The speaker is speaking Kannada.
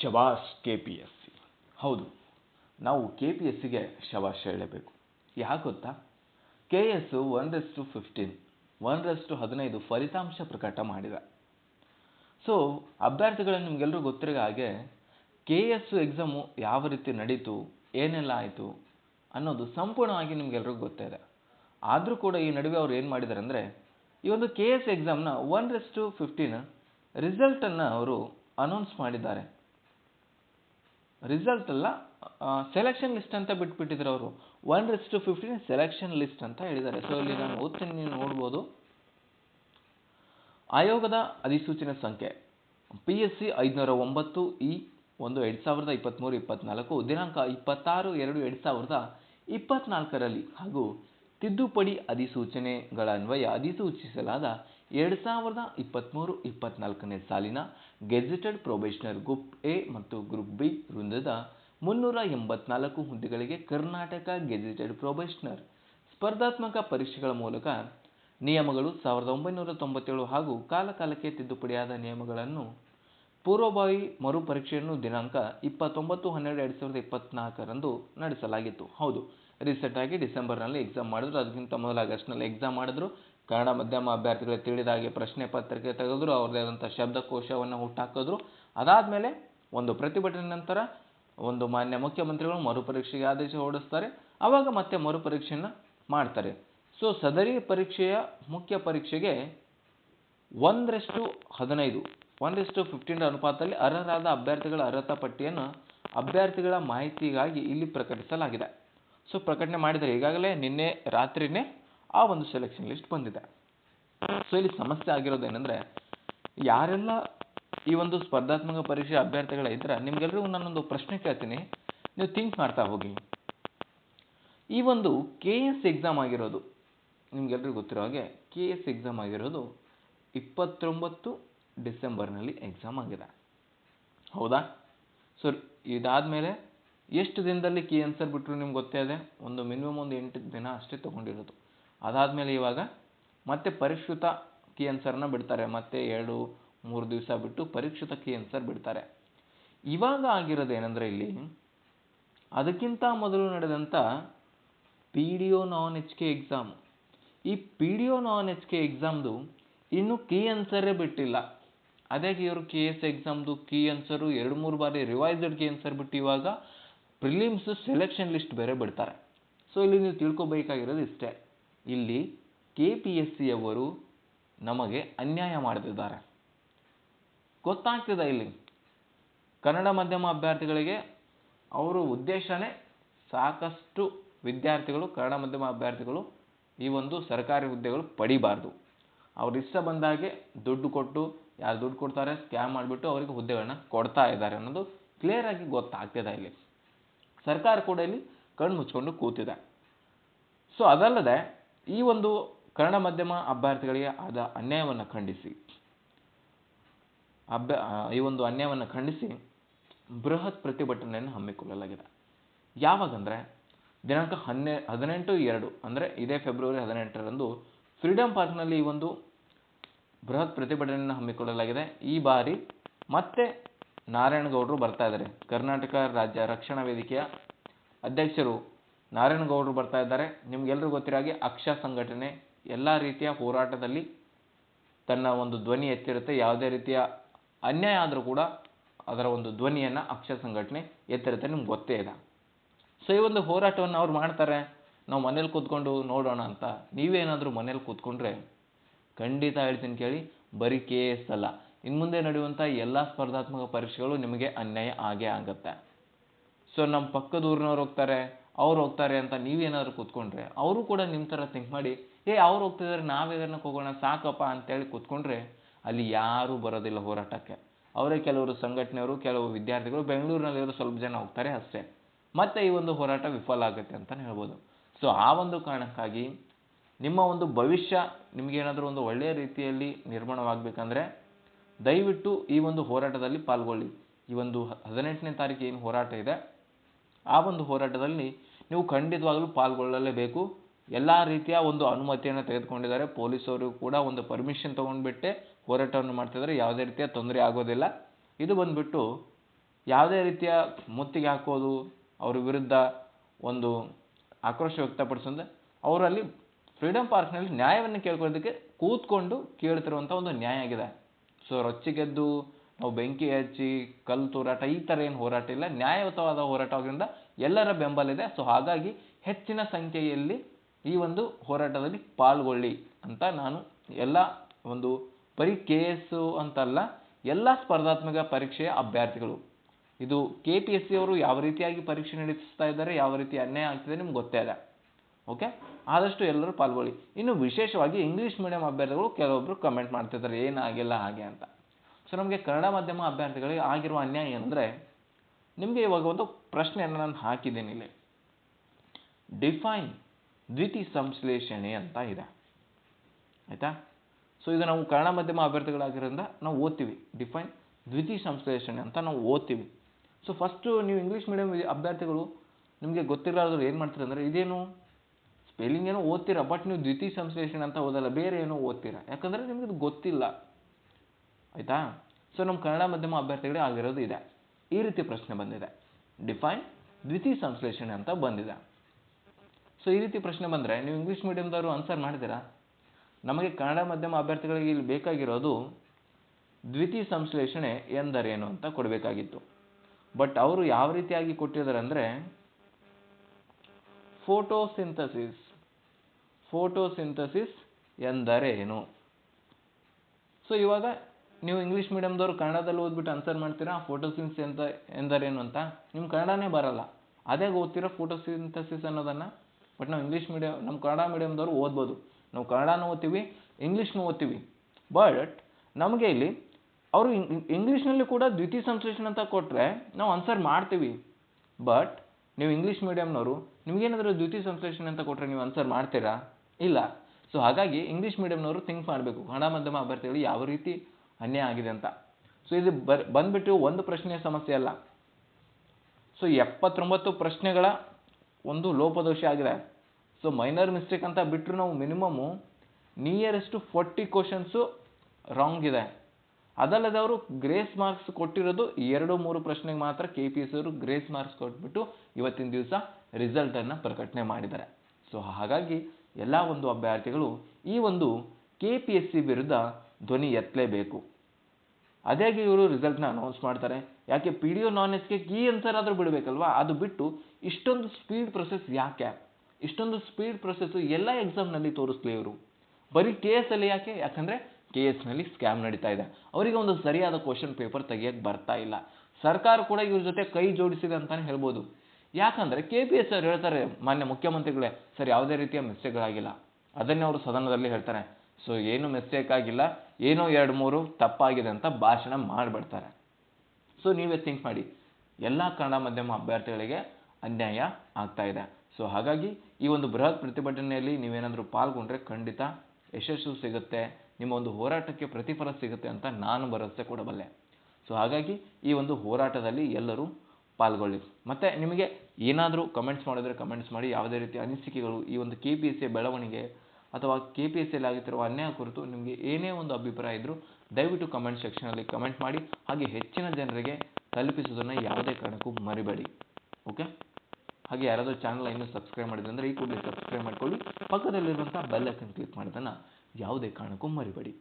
ಶಬಾಷ್ ಕೆ ಪಿ ಎಸ್ ಸಿ ಹೌದು, ನಾವು ಕೆ ಪಿ ಎಸ್ ಸಿಗೆ ಶಬಾಷ್ ಹೇಳಬೇಕು. ಯಾಕೆ ಗೊತ್ತಾ? K S one rest fifteen one rest ಹದಿನೈದು ಫಲಿತಾಂಶ ಪ್ರಕಟ ಮಾಡಿದೆ. ಸೊ ಅಭ್ಯರ್ಥಿಗಳು ನಿಮಗೆಲ್ಲರೂ ಗೊತ್ತಿರೋ ಹಾಗೆ ಕೆ ಎಸ್ ಎಕ್ಸಾಮು ಯಾವ ರೀತಿ ನಡೀತು, ಏನೆಲ್ಲ ಆಯಿತು ಅನ್ನೋದು ಸಂಪೂರ್ಣವಾಗಿ ನಿಮಗೆಲ್ರಿಗೂ ಗೊತ್ತೇ ಇದೆ. ಆದರೂ ಕೂಡ ಈ ನಡುವೆ ಅವ್ರು ಏನು ಮಾಡಿದ್ದಾರೆ ಅಂದರೆ, ಈ ಒಂದು ಕೆ ಎಸ್ ಎಕ್ಸಾಮ್ನ ಒನ್ ರೆಸ್ಟು ಫಿಫ್ಟೀನ್ ರಿಸಲ್ಟನ್ನು ಅವರು ಅನೌನ್ಸ್ ಮಾಡಿದ್ದಾರೆ. ರಿಸಲ್ಟ್ ಅಲ್ಲ ಸೆಲೆಕ್ಷನ್ ಲಿಸ್ಟ್ ಅಂತ ಬಿಟ್ಬಿಟ್ಟಿದ್ರು ಅವರು. One rest fifteen selection list ಅಂತ ಹೇಳಿದ್ದಾರೆ. ಸೊ ಇಲ್ಲಿ ನಾನು ಓದ್ತೀನಿ, ನೀವು ನೋಡ್ಬೋದು. ಆಯೋಗದ ಅಧಿಸೂಚನೆ ಸಂಖ್ಯೆ. ಪಿ ಎಸ್ ಸಿ ಐದುನೂರ ಒಂಬತ್ತು ಇ ಒಂದು ಎರಡು ಸಾವಿರದ ಇಪ್ಪತ್ತ್ಮೂರು ಇಪ್ಪತ್ತ್ನಾಲ್ಕು ದಿನಾಂಕ ಇಪ್ಪತ್ತಾರು, ಎರಡು ಎರಡು ಸಾವಿರದ ಇಪ್ಪತ್ತ್ನಾಲ್ಕರಲ್ಲಿ ಹಾಗೂ ತಿದ್ದುಪಡಿ ಅಧಿಸೂಚನೆಗಳ ಅನ್ವಯ ಅಧಿಸೂಚಿಸಲಾದ ಎರಡು ಸಾವಿರದ ಇಪ್ಪತ್ತ್ಮೂರು ಇಪ್ಪತ್ತ್ನಾಲ್ಕನೇ ಸಾಲಿನ ಗೆಜೆಟೆಡ್ ಪ್ರೊಬೇಷನರ್ ಗ್ರೂಪ್ ಎ ಮತ್ತು ಗ್ರೂಪ್ ಬಿ ವೃಂದದ ಮುನ್ನೂರ ಎಂಬತ್ನಾಲ್ಕು ಹುದ್ದೆಗಳಿಗೆ ಕರ್ನಾಟಕ ಗೆಜೆಟೆಡ್ ಪ್ರೊಬೇಷನರ್. ಸ್ಪರ್ಧಾತ್ಮಕ ಪರೀಕ್ಷೆಗಳ ಮೂಲಕ ನಿಯಮಗಳು ಸಾವಿರದ ಒಂಬೈನೂರ ತೊಂಬತ್ತೇಳು ಹಾಗೂ ಕಾಲಕಾಲಕ್ಕೆ ತಿದ್ದುಪಡಿಯಾದ ನಿಯಮಗಳನ್ನು ಪೂರ್ವಭಾವಿ ಮರುಪರೀಕ್ಷೆಯನ್ನು ದಿನಾಂಕ ಇಪ್ಪತ್ತೊಂಬತ್ತು ಹನ್ನೆರಡು ಎರಡು ಸಾವಿರದ ಇಪ್ಪತ್ನಾಲ್ಕರಂದು ನಡೆಸಲಾಗಿತ್ತು. ಹೌದು, ರೀಸೆಂಟಾಗಿ ಡಿಸೆಂಬರ್ನಲ್ಲಿ ಎಕ್ಸಾಮ್ ಮಾಡಿದ್ರು, ಅದಕ್ಕಿಂತ ಮೊದಲು ಆಗಸ್ಟ್ನಲ್ಲಿ ಎಕ್ಸಾಮ್ ಮಾಡಿದ್ರು. ಕನ್ನಡ ಮಾಧ್ಯಮ ಅಭ್ಯರ್ಥಿಗಳಿಗೆ ತಿಳಿದ ಹಾಗೆ ಪ್ರಶ್ನೆ ಪತ್ರಿಕೆ ತೆಗೆದ್ರು, ಅವ್ರದ್ದೇ ಆದಂಥ ಶಬ್ದಕೋಶವನ್ನು ಹುಟ್ಟಾಕಿದ್ರು. ಅದಾದಮೇಲೆ ಒಂದು ಪ್ರತಿಭಟನೆ ನಂತರ ಒಂದು ಮಾನ್ಯ ಮುಖ್ಯಮಂತ್ರಿಗಳು ಮರುಪರೀಕ್ಷೆಗೆ ಆದೇಶ ಹೊರಡಿಸ್ತಾರೆ. ಆವಾಗ ಮತ್ತೆ ಮರುಪರೀಕ್ಷೆಯನ್ನು ಮಾಡ್ತಾರೆ. ಸೊ ಸದರಿ ಪರೀಕ್ಷೆಯ ಮುಖ್ಯ ಪರೀಕ್ಷೆಗೆ ಒಂದರಷ್ಟು ಹದಿನೈದು, ಒಂದರಷ್ಟು ಫಿಫ್ಟೀನ್ ಅನುಪಾತದಲ್ಲಿ ಅರ್ಹರಾದ ಅಭ್ಯರ್ಥಿಗಳ ಅರ್ಹತಾ ಪಟ್ಟಿಯನ್ನು ಅಭ್ಯರ್ಥಿಗಳ ಮಾಹಿತಿಗಾಗಿ ಇಲ್ಲಿ ಪ್ರಕಟಿಸಲಾಗಿದೆ. ಸೊ ಪ್ರಕಟಣೆ ಮಾಡಿದರೆ ಈಗಾಗಲೇ ನಿನ್ನೆ ರಾತ್ರಿನೇ ಆ ಒಂದು ಸೆಲೆಕ್ಷನ್ ಲಿಸ್ಟ್ ಬಂದಿದೆ. ಸೊ ಇಲ್ಲಿ ಸಮಸ್ಯೆ ಆಗಿರೋದೇನೆಂದರೆ ಯಾರೆಲ್ಲ ಈ ಒಂದು ಸ್ಪರ್ಧಾತ್ಮಕ ಪರೀಕ್ಷೆ ಅಭ್ಯರ್ಥಿಗಳಿದ್ರೆ ನಿಮ್ಗೆಲ್ರಿಗೂ ನಾನೊಂದು ಪ್ರಶ್ನೆ ಕೇಳ್ತೀನಿ. ನೀವು ಥಿಂಕ್ ಮಾಡ್ತಾ ಹೋಗಿ. ಈ ಒಂದು ಕೆ ಎಸ್ ಎಕ್ಸಾಮ್ ಆಗಿರೋದು, ನಿಮ್ಗೆಲ್ರಿಗೂ ಗೊತ್ತಿರೋ ಹಾಗೆ ಕೆ ಎಸ್ ಎಕ್ಸಾಮ್ ಆಗಿರೋದು ಇಪ್ಪತ್ತೊಂಬತ್ತು ಡಿಸೆಂಬರ್ನಲ್ಲಿ ಎಕ್ಸಾಮ್ ಆಗಿದೆ. ಹೌದಾ? ಸೊ ಇದಾದಮೇಲೆ ಎಷ್ಟು ದಿನದಲ್ಲಿ ಕೀ ಆನ್ಸರ್ ಬಿಟ್ಟರು ನಿಮ್ಗೆ ಗೊತ್ತೇ ಇದೆ? ಒಂದು ಮಿನಿಮಮ್ ಒಂದು ಎಂಟು ದಿನ ಅಷ್ಟೇ ತೊಗೊಂಡಿರೋದು. ಅದಾದಮೇಲೆ ಇವಾಗ ಮತ್ತೆ ಪರಿಷ್ಕೃತ ಕೀ ಆನ್ಸರ್ನ ಬಿಡ್ತಾರೆ. ಮತ್ತೆ ಎರಡು, ಮೂರು ದಿವಸ ಬಿಟ್ಟು ಪರಿಷ್ಕೃತ ಕೀ ಆನ್ಸರ್ ಬಿಡ್ತಾರೆ. ಇವಾಗ ಆಗಿರೋದು ಏನಂದರೆ ಇಲ್ಲಿ ಅದಕ್ಕಿಂತ ಮೊದಲು ನಡೆದಂಥ P D O non H K exam ಈ P D O non H K ಎಕ್ಸಾಮ್ದು ಇನ್ನೂ ಕೀ ಆನ್ಸರೇ ಬಿಟ್ಟಿಲ್ಲ. ಅದೇ ಇವರು ಕೆ ಎಸ್ ಎಕ್ಸಾಮ್ದು ಕೀ ಆನ್ಸರು ಎರಡು, ಮೂರು ಬಾರಿ ರಿವೈಸ್ಡ್ ಕೀ ಆನ್ಸರ್ ಬಿಟ್ಟು ಇವಾಗ ಪ್ರಿಲಿಮ್ಸ್ ಸೆಲೆಕ್ಷನ್ ಲಿಸ್ಟ್ ಬೇರೆ ಬಿಡ್ತಾರೆ. ಸೊ ಇಲ್ಲಿ ನೀವು ತಿಳ್ಕೊಬೇಕಾಗಿರೋದು ಇಷ್ಟೇ. ಇಲ್ಲಿ ಕೆ ಪಿ ಎಸ್ ಸಿಯವರು ನಮಗೆ ಅನ್ಯಾಯ ಮಾಡ್ತಿದ್ದಾರೆ. ಗೊತ್ತಾಗ್ತಿದೆ ಇಲ್ಲಿ. ಕನ್ನಡ ಮಾಧ್ಯಮ ಅಭ್ಯರ್ಥಿಗಳಿಗೆ ಅವರ ಉದ್ದೇಶನೇ ಸಾಕಷ್ಟು ವಿದ್ಯಾರ್ಥಿಗಳು, ಕನ್ನಡ ಮಾಧ್ಯಮ ಅಭ್ಯರ್ಥಿಗಳು ಈ ಒಂದು ಸರ್ಕಾರಿ ಹುದ್ದೆಗಳು ಪಡಿಬಾರ್ದು. ಅವ್ರ ಇಷ್ಟ ಬಂದಾಗೆ ದುಡ್ಡು ಕೊಟ್ಟು, ಯಾರು ದುಡ್ಡು ಕೊಡ್ತಾರೆ, ಸ್ಕ್ಯಾಮ್ ಮಾಡಿಬಿಟ್ಟು ಅವರಿಗೆ ಹುದ್ದೆಗಳನ್ನ ಕೊಡ್ತಾ ಇದ್ದಾರೆ ಅನ್ನೋದು ಕ್ಲಿಯರ್ ಆಗಿ ಗೊತ್ತಾಗ್ತಿದೆ ಇಲ್ಲಿ. ಸರ್ಕಾರ ಕೂಡ ಇಲ್ಲಿ ಕಣ್ಣು ಮುಚ್ಕೊಂಡು ಕೂತಿದೆ. ಸೊ ಅದಲ್ಲದೆ ಈ ಒಂದು ಕನ್ನಡ ಮಾಧ್ಯಮ ಅಭ್ಯರ್ಥಿಗಳಿಗೆ ಆದ ಅನ್ಯಾಯವನ್ನು ಖಂಡಿಸಿ. ಅಭ್ಯ ಈ ಒಂದು ಅನ್ಯಾಯವನ್ನು ಖಂಡಿಸಿ ಬೃಹತ್ ಪ್ರತಿಭಟನೆಯನ್ನು ಹಮ್ಮಿಕೊಳ್ಳಲಾಗಿದೆ. ಯಾವಾಗಂದರೆ, ದಿನಾಂಕ ಹನ್ನೆ, ಹದಿನೆಂಟು ಎರಡು, ಅಂದರೆ ಇದೇ ಫೆಬ್ರವರಿ ಹದಿನೆಂಟರಂದು ಫ್ರೀಡಂ ಪಾರ್ಕ್ನಲ್ಲಿ ಈ ಒಂದು ಬೃಹತ್ ಪ್ರತಿಭಟನೆಯನ್ನು ಹಮ್ಮಿಕೊಳ್ಳಲಾಗಿದೆ. ಈ ಬಾರಿ ಮತ್ತೆ ನಾರಾಯಣಗೌಡರು ಬರ್ತಾ ಇದ್ದಾರೆ. ಕರ್ನಾಟಕ ರಾಜ್ಯ ರಕ್ಷಣಾ ವೇದಿಕೆಯ ಅಧ್ಯಕ್ಷರು ನಾರಾಯಣಗೌಡರು ಬರ್ತಾ ಇದ್ದಾರೆ. ನಿಮಗೆಲ್ಲರಿಗೂ ಗೊತ್ತಿರೋ ಹಾಗೆ ಅಕ್ಷ ಸಂಘಟನೆ ಎಲ್ಲ ರೀತಿಯ ಹೋರಾಟದಲ್ಲಿ ತನ್ನ ಒಂದು ಧ್ವನಿ ಎತ್ತಿರುತ್ತೆ. ಯಾವುದೇ ರೀತಿಯ ಅನ್ಯಾಯ ಆದರೂ ಕೂಡ ಅದರ ಒಂದು ಧ್ವನಿಯನ್ನು ಅಕ್ಷ ಸಂಘಟನೆ ಎತ್ತಿರುತ್ತೆ ನಿಮ್ಗೆ ಗೊತ್ತೇ ಇದೆ. ಸೊ ಈ ಒಂದು ಹೋರಾಟವನ್ನು ಅವ್ರು ಮಾಡ್ತಾರೆ. ನಾವು ಮನೇಲಿ ಕೂತ್ಕೊಂಡು ನೋಡೋಣ ಅಂತ. ನೀವೇನಾದರೂ ಮನೇಲಿ ಕೂತ್ಕೊಂಡ್ರೆ ಖಂಡಿತ ಹೇಳ್ತೀನಿ ಕೇಳಿ, ಬರೀ ಕೆ ಎಸ್ ಅಲ್ಲ. ಇನ್ನು ಮುಂದೆ ನಡೆಯುವಂಥ ಎಲ್ಲ ಸ್ಪರ್ಧಾತ್ಮಕ ಪರೀಕ್ಷೆಗಳು ನಿಮಗೆ ಅನ್ಯಾಯ ಆಗೇ ಆಗುತ್ತೆ. ಸೊ ನಮ್ಮ ಪಕ್ಕದ ಊರಿನವ್ರು ಹೋಗ್ತಾರೆ. ಅವ್ರು ಹೋಗ್ತಾರೆ ಅಂತ ನೀವೇನಾದ್ರು ಕೂತ್ಕೊಂಡ್ರೆ, ಅವರು ಕೂಡ ನಿಮ್ಮ ಥರ ಥಿಂಕ್ ಮಾಡಿ, ಏ, ಅವ್ರು ಹೋಗ್ತಿದ್ದಾರೆ ನಾವೇನಕ್ಕೆ ಹೋಗೋಣ ಸಾಕಪ್ಪ ಅಂತೇಳಿ ಕೂತ್ಕೊಂಡ್ರೆ ಅಲ್ಲಿ ಯಾರೂ ಬರೋದಿಲ್ಲ ಹೋರಾಟಕ್ಕೆ. ಅವರೇ ಕೆಲವರು ಸಂಘಟನೆಯವರು, ಕೆಲವು ವಿದ್ಯಾರ್ಥಿಗಳು ಬೆಂಗಳೂರಿನಲ್ಲಿರೋ ಸ್ವಲ್ಪ ಜನ ಹೋಗ್ತಾರೆ ಅಷ್ಟೇ. ಮತ್ತೆ ಈ ಒಂದು ಹೋರಾಟ ವಿಫಲ ಆಗುತ್ತೆ ಅಂತಲೇ ಹೇಳ್ಬೋದು. ಸೊ ಆ ಒಂದು ಕಾರಣಕ್ಕಾಗಿ ನಿಮ್ಮ ಒಂದು ಭವಿಷ್ಯ ನಿಮಗೇನಾದರೂ ಒಂದು ಒಳ್ಳೆಯ ರೀತಿಯಲ್ಲಿ ನಿರ್ಮಾಣವಾಗಬೇಕಂದ್ರೆ ದಯವಿಟ್ಟು ಈ ಒಂದು ಹೋರಾಟದಲ್ಲಿ ಪಾಲ್ಗೊಳ್ಳಿ. ಈ ಒಂದು ಹದಿನೆಂಟನೇ ತಾರೀಕು ಏನು ಹೋರಾಟ ಇದೆ ಆ ಒಂದು ಹೋರಾಟದಲ್ಲಿ ನೀವು ಖಂಡಿತವಾಗಲೂ ಪಾಲ್ಗೊಳ್ಳಲೇಬೇಕು. ಎಲ್ಲ ರೀತಿಯ ಒಂದು ಅನುಮತಿಯನ್ನು ತೆಗೆದುಕೊಂಡಿದ್ದಾರೆ. ಪೊಲೀಸವರು ಕೂಡ ಒಂದು ಪರ್ಮಿಷನ್ ತೊಗೊಂಡ್ಬಿಟ್ಟೆ ಹೋರಾಟವನ್ನು ಮಾಡ್ತಿದ್ದಾರೆ. ಯಾವುದೇ ರೀತಿಯ ತೊಂದರೆ ಆಗೋದಿಲ್ಲ. ಇದು ಬಂದುಬಿಟ್ಟು ಯಾವುದೇ ರೀತಿಯ ಮುತ್ತಿಗೆ ಹಾಕೋದು, ಅವ್ರ ವಿರುದ್ಧ ಒಂದು ಆಕ್ರೋಶ ವ್ಯಕ್ತಪಡಿಸೋದು, ಅವರಲ್ಲಿ ಫ್ರೀಡಮ್ ಪಾರ್ಕ್ನಲ್ಲಿ ನ್ಯಾಯವನ್ನು ಕೇಳ್ಕೊಳ್ಳೋದಕ್ಕೆ ಕೂತ್ಕೊಂಡು ಕೇಳ್ತಿರುವಂಥ ಒಂದು ನ್ಯಾಯ ಆಗಿದೆ. ಸೊ ರೊಚ್ಚಿಗೆದ್ದು ನಾವು ಬೆಂಕಿ ಹಚ್ಚಿ, ಕಲ್ಲು ತೂರಾಟ, ಈ ಥರ ಏನು ಹೋರಾಟ ಇಲ್ಲ. ನ್ಯಾಯಯುತವಾದ ಹೋರಾಟದಿಂದ ಎಲ್ಲರ ಬೆಂಬಲ ಇದೆ ಸೊ ಹಾಗಾಗಿ ಹೆಚ್ಚಿನ ಸಂಖ್ಯೆಯಲ್ಲಿ ಈ ಒಂದು ಹೋರಾಟದಲ್ಲಿ ಪಾಲ್ಗೊಳ್ಳಿ ಅಂತ ನಾನು ಎಲ್ಲ ಒಂದು ಬರೀ ಕೆ ಅಂತಲ್ಲ, ಎಲ್ಲ ಸ್ಪರ್ಧಾತ್ಮಕ ಪರೀಕ್ಷೆಯ ಅಭ್ಯರ್ಥಿಗಳು. ಇದು ಕೆ ಪಿ ಎಸ್ ಸಿ ಅವರು ಯಾವ ರೀತಿಯಾಗಿ ಪರೀಕ್ಷೆ ನಡೆಸ್ತಾ ಇದ್ದಾರೆ, ಯಾವ ರೀತಿ ಅನ್ಯಾಯ ಆಗ್ತಿದೆ ನಿಮ್ಗೆ ಗೊತ್ತೇ ಇದೆ. ಓಕೆ ಆದಷ್ಟು ಎಲ್ಲರೂ ಪಾಲ್ಗೊಳ್ಳಿ. ಇನ್ನು ವಿಶೇಷವಾಗಿ ಇಂಗ್ಲೀಷ್ ಮೀಡಿಯಂ ಅಭ್ಯರ್ಥಿಗಳು ಕೆಲವೊಬ್ಬರು ಕಮೆಂಟ್ ಮಾಡ್ತಿದ್ದಾರೆ, ಏನಾಗಿಲ್ಲ ಹಾಗೆ ಅಂತ. ಸೊ ನಮಗೆ ಕನ್ನಡ ಮಾಧ್ಯಮ ಅಭ್ಯರ್ಥಿಗಳಿಗೆ ಆಗಿರುವ ಅನ್ಯಾಯ ಏನಂದರೆ, ನಿಮಗೆ ಇವಾಗ ಒಂದು ಪ್ರಶ್ನೆಯನ್ನು ನಾನು ಹಾಕಿದ್ದೀನಿ ಇಲ್ಲಿ. ಡಿಫೈನ್ ದ್ವಿತಿ ಸಂಶ್ಲೇಷಣೆ ಅಂತ ಇದೆ. ಆಯಿತಾ? ಸೊ ಇದು ನಾವು ಕನ್ನಡ ಮಾಧ್ಯಮ ಅಭ್ಯರ್ಥಿಗಳಾಗಿರೋದ್ರಿಂದ ನಾವು ಓದ್ತೀವಿ. ಡಿಫೈನ್ ದ್ವಿತಿ ಸಂಶ್ಲೇಷಣೆ ಅಂತ ನಾವು ಓದ್ತೀವಿ. ಸೊ ಫಸ್ಟು ನೀವು ಇಂಗ್ಲೀಷ್ ಮೀಡಿಯಂ ಅಭ್ಯರ್ಥಿಗಳು, ನಿಮಗೆ ಗೊತ್ತಿರೋದ್ರು ಏನು ಮಾಡ್ತೀರ ಅಂದರೆ, ಇದೇನು ಸ್ಪೆಲ್ಲಿಂಗ್ ಏನೋ ಓದ್ತೀರಾ ಬಟ್ ನೀವು ದ್ವಿತಿ ಸಂಶ್ಲೇಷಣೆ ಅಂತ ಓದಲ್ಲ, ಬೇರೆ ಏನೋ ಓದ್ತೀರಾ. ಯಾಕಂದರೆ ನಿಮಗೆ ಇದು ಗೊತ್ತಿಲ್ಲ. ಆಯಿತಾ? ಸೊ ನಮ್ಮ ಕನ್ನಡ ಮಾಧ್ಯಮ ಅಭ್ಯರ್ಥಿಗಳೇ ಆಗಿರೋದು ಇದೆ. ಈ ರೀತಿ ಪ್ರಶ್ನೆ ಬಂದಿದೆ. ಡಿಫೈನ್ ದ್ವಿತೀಯ ಸಂಶ್ಲೇಷಣೆ ಅಂತ ಬಂದಿದೆ. ಸೊ ಈ ರೀತಿ ಪ್ರಶ್ನೆ ಬಂದರೆ ನೀವು ಇಂಗ್ಲೀಷ್ ಮೀಡಿಯಮ್ದವರು ಆನ್ಸರ್ ಮಾಡಿದ್ದೀರಾ? ನಮಗೆ ಕನ್ನಡ ಮಾಧ್ಯಮ ಅಭ್ಯರ್ಥಿಗಳಿಗೆ ಇಲ್ಲಿ ಬೇಕಾಗಿರೋದು ದ್ವಿತೀಯ ಸಂಶ್ಲೇಷಣೆ ಎಂದರೇನು ಅಂತ ಕೊಡಬೇಕಾಗಿತ್ತು. ಬಟ್ ಅವರು ಯಾವ ರೀತಿಯಾಗಿ ಕೊಟ್ಟಿದ್ದಾರೆ ಅಂದರೆ ಫೋಟೋಸಿಂಥಸಿಸ್ ಫೋಟೋಸಿಂಥಸಿಸ್ ಎಂದರೇನು? ಸೊ ಇವಾಗ ನೀವು ಇಂಗ್ಲೀಷ್ ಮೀಡಿಯಮ್ದವ್ರು ಕನ್ನಡದಲ್ಲಿ ಓದ್ಬಿಟ್ಟು ಆನ್ಸರ್ ಮಾಡ್ತೀರಾ? ಫೋಟೋಸಿನ್ಸ್ ಎಂತ ಎಂದರೇನು ಅಂತ? ನಿಮ್ಮ ಕನ್ನಡನೇ ಬರಲ್ಲ. ಅದೇ ಓದ್ತೀರಾ ಫೋಟೋಸಿಂಥಸಿಸ್ ಅನ್ನೋದನ್ನು ಬಟ್ ನಾವು ಇಂಗ್ಲೀಷ್ ಮೀಡಿಯಮ್ ನಮ್ಮ ಕನ್ನಡ ಮೀಡಿಯಮ್ದವ್ರು ಓದ್ಬೋದು. ನಾವು ಕನ್ನಡನೂ ಓದ್ತೀವಿ ಇಂಗ್ಲೀಷ್ನೂ ಓದ್ತೀವಿ. ಬಟ್ ನಮಗೆ ಇಲ್ಲಿ ಅವರು ಇಂಗ್ಲೀಷ್ನಲ್ಲಿ ಕೂಡ ದ್ವಿತೀಯ ಸಂಶ್ಲೇಷಣೆ ಅಂತ ಕೊಟ್ಟರೆ ನಾವು ಆನ್ಸರ್ ಮಾಡ್ತೀವಿ. ಬಟ್ ನೀವು ಇಂಗ್ಲೀಷ್ ಮೀಡಿಯಮ್ನವರು ನಿಮಗೇನಾದರೂ ದ್ವಿತೀಯ ಸಂಶ್ಲೇಷಣೆ ಅಂತ ಕೊಟ್ಟರೆ ನೀವು ಆನ್ಸರ್ ಮಾಡ್ತೀರಾ? ಇಲ್ಲ. ಸೊ ಹಾಗಾಗಿ ಇಂಗ್ಲೀಷ್ ಮೀಡಿಯಮ್ನವರು ಥಿಂಕ್ ಮಾಡಬೇಕು. ಕನ್ನಡ ಮಾಧ್ಯಮ ಅಭ್ಯರ್ಥಿಗಳು ಯಾವ ರೀತಿ ಅನ್ಯಾಯ ಆಗಿದೆ ಅಂತ. ಸೊ ಇದು ಬರ್, ಬಂದ್ಬಿಟ್ಟು ಒಂದು ಪ್ರಶ್ನೆಯ ಸಮಸ್ಯೆ ಅಲ್ಲ. ಸೊ ಎಪ್ಪತ್ತೊಂಬತ್ತು ಪ್ರಶ್ನೆಗಳ ಒಂದು ಲೋಪದೋಷ ಆಗಿದೆ. ಸೊ ಮೈನರ್ ಮಿಸ್ಟೇಕ್ ಅಂತ ಬಿಟ್ಟರು ನಾವು minimum nearest forty questions wrong ಇದೆ. ಅದಲ್ಲದೆ ಅವರು ಗ್ರೇಸ್ ಮಾರ್ಕ್ಸ್ ಕೊಟ್ಟಿರೋದು ಎರಡು ಮೂರು ಪ್ರಶ್ನೆಗೆ ಮಾತ್ರ ಕೆ ಪಿ ಎಸ್ ಅವರು ಗ್ರೇಸ್ ಮಾರ್ಕ್ಸ್ ಕೊಟ್ಬಿಟ್ಟು ಇವತ್ತಿನ ದಿವಸ ರಿಸಲ್ಟನ್ನು ಪ್ರಕಟಣೆ ಮಾಡಿದ್ದಾರೆ. ಸೊ ಹಾಗಾಗಿ ಎಲ್ಲ ಒಂದು ಅಭ್ಯರ್ಥಿಗಳು ಈ ಒಂದು ಕೆ ಪಿ ಎಸ್ ಸಿ ವಿರುದ್ಧ ಧ್ವನಿ ಎತ್ತಲೇಬೇಕು. ಅದೇಗೆ ಇವರು ರಿಸಲ್ಟ್ನ ಅನೌನ್ಸ್ ಮಾಡ್ತಾರೆ. ಯಾಕೆ ಪಿ ಡಿ ಒ ನಾನ್ ಎಸ್ಗೆ ಕೀ ಆನ್ಸರ್ ಆದರೂ ಬಿಡಬೇಕಲ್ವಾ? ಅದು ಬಿಟ್ಟು ಇಷ್ಟೊಂದು ಸ್ಪೀಡ್ ಪ್ರೊಸೆಸ್ ಯಾಕೆ? ಇಷ್ಟೊಂದು ಸ್ಪೀಡ್ ಪ್ರೊಸೆಸ್ಸು ಎಲ್ಲ ಎಕ್ಸಾಮ್ನಲ್ಲಿ ತೋರಿಸ್ಲಿ ಇವರು. ಬರೀ ಕೆ ಎಸ್ ಅಲ್ಲಿ ಯಾಕೆ? ಯಾಕಂದರೆ ಕೆ ಎಸ್ನಲ್ಲಿ ಸ್ಕ್ಯಾಮ್ ನಡೀತಾ ಇದೆ. ಅವರಿಗೆ ಒಂದು ಸರಿಯಾದ ಕ್ವಶನ್ ಪೇಪರ್ ತೆಗಿಯೋಕ್ಕೆ ಬರ್ತಾ ಇಲ್ಲ. ಸರ್ಕಾರ ಕೂಡ ಇವ್ರ ಜೊತೆ ಕೈ ಜೋಡಿಸಿದೆ ಅಂತಲೇ ಹೇಳ್ಬೋದು. ಯಾಕಂದರೆ ಕೆ ಪಿ ಎಸ್ ಅವ್ರು ಹೇಳ್ತಾರೆ ಮಾನ್ಯ ಮುಖ್ಯಮಂತ್ರಿಗಳೇ, ಸರ್, ಯಾವುದೇ ರೀತಿಯ ಮಿಸ್ಟೇಕ್ಗಳಾಗಿಲ್ಲ ಅದನ್ನೇ ಅವರು ಸದನದಲ್ಲಿ ಹೇಳ್ತಾರೆ. ಸೊ ಏನು ಮಿಸ್ಟೇಕ್ ಆಗಿಲ್ಲ. ಏನೋ ಎರಡು ಮೂರು ತಪ್ಪಾಗಿದೆ ಅಂತ ಭಾಷಣ ಮಾಡಿಬಿಡ್ತಾರೆ. ಸೊ ನೀವೇ ಥಿಂಕ್ ಮಾಡಿ. ಎಲ್ಲ ಕನ್ನಡ ಮಾಧ್ಯಮ ಅಭ್ಯರ್ಥಿಗಳಿಗೆ ಅನ್ಯಾಯ ಆಗ್ತಾ ಇದೆ. ಸೊ ಹಾಗಾಗಿ ಈ ಒಂದು ಬೃಹತ್ ಪ್ರತಿಭಟನೆಯಲ್ಲಿ ನೀವೇನಾದರೂ ಪಾಲ್ಗೊಂಡ್ರೆ ಖಂಡಿತ ಯಶಸ್ಸು ಸಿಗುತ್ತೆ. ನಿಮ್ಮ ಒಂದು ಹೋರಾಟಕ್ಕೆ ಪ್ರತಿಫಲ ಸಿಗುತ್ತೆ ಅಂತ ನಾನು ಭರವಸೆ ಕೊಡಬಲ್ಲೆ ಸೊ ಹಾಗಾಗಿ ಈ ಒಂದು ಹೋರಾಟದಲ್ಲಿ ಎಲ್ಲರೂ ಪಾಲ್ಗೊಳ್ಳಿ. ಮತ್ತು ನಿಮಗೆ ಏನಾದರೂ ಕಮೆಂಟ್ಸ್ ಮಾಡಿದ್ರೆ ಕಮೆಂಟ್ಸ್ ಮಾಡಿ. ಯಾವುದೇ ರೀತಿಯ ಅನಿಸಿಕೆಗಳು ಈ ಒಂದು ಕೆ ಪಿ ಸಿ ಬೆಳವಣಿಗೆ ಅಥವಾ ಕೆ ಪಿ ಎಸ್ ಸಿಯಲ್ಲಿ ಆಗುತ್ತಿರುವ ಅನ್ಯಾಯ ಕುರಿತು ನಿಮಗೆ ಏನೇ ಒಂದು ಅಭಿಪ್ರಾಯ ಇದ್ದರೂ ದಯವಿಟ್ಟು ಕಮೆಂಟ್ ಸೆಕ್ಷನಲ್ಲಿ ಕಮೆಂಟ್ ಮಾಡಿ. ಹಾಗೆ ಹೆಚ್ಚಿನ ಜನರಿಗೆ ತಲುಪಿಸೋದನ್ನು ಯಾವುದೇ ಕಾರಣಕ್ಕೂ ಮರಿಬೇಡಿ. ಓಕೆ ಹಾಗೆ ಯಾರಾದರೂ ಚಾನಲ್ ಇನ್ನೂ ಸಬ್ಸ್ಕ್ರೈಬ್ ಮಾಡಿದ್ರೆ ಅಂದರೆ ಈ ಕೂಡಲೇ ಸಬ್ಸ್ಕ್ರೈಬ್ ಮಾಡ್ಕೊಳ್ಳಿ. ಪಕ್ಕದಲ್ಲಿರುವಂಥ ಬೆಲ್ ಐಕನ್ ಕ್ಲಿಕ್ ಮಾಡೋದನ್ನು ಯಾವುದೇ ಕಾರಣಕ್ಕೂ ಮರಿಬೇಡಿ.